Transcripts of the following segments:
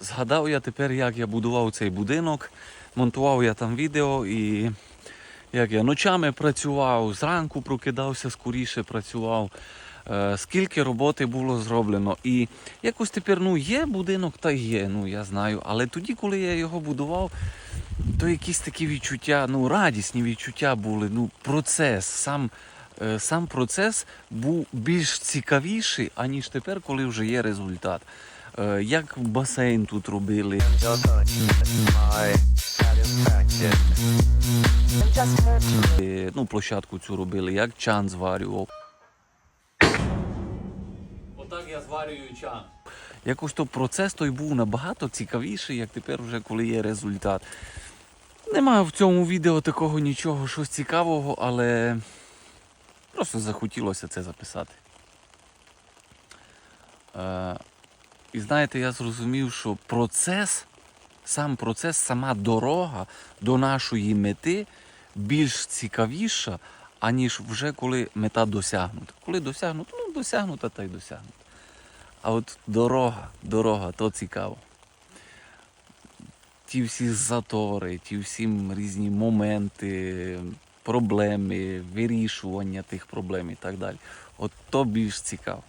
Згадав я тепер, як я будував цей будинок, монтував я там відео і як я ночами працював, зранку прокидався, скоріше працював. Е, скільки роботи було зроблено. І якось тепер ну, є будинок, та є, ну я знаю. Але тоді, коли я його будував, то якісь такі відчуття, ну, радісні відчуття були. Ну, процес, сам, е, сам процес був більш цікавіший, аніж тепер, коли вже є результат. Е, як басейн тут робили, е, ну, площадку цю робили, як чан зварював. Отак я зварюю чан. Якось то процес той був набагато цікавіший, як тепер вже коли є результат. Немає в цьому відео такого нічого, щось цікавого, але просто захотілося це записати. І знаєте, я зрозумів, що процес, сам процес, сама дорога до нашої мети більш цікавіша, аніж вже коли мета досягнута. Коли досягнута, ну досягнута та й досягнута. А от дорога, дорога, то цікаво. Ті всі затори, ті всі різні моменти, проблеми, вирішування тих проблем і так далі. От то більш цікаво.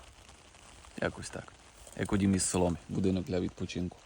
Якось так. Як одім із соломи, будинок для відпочинку.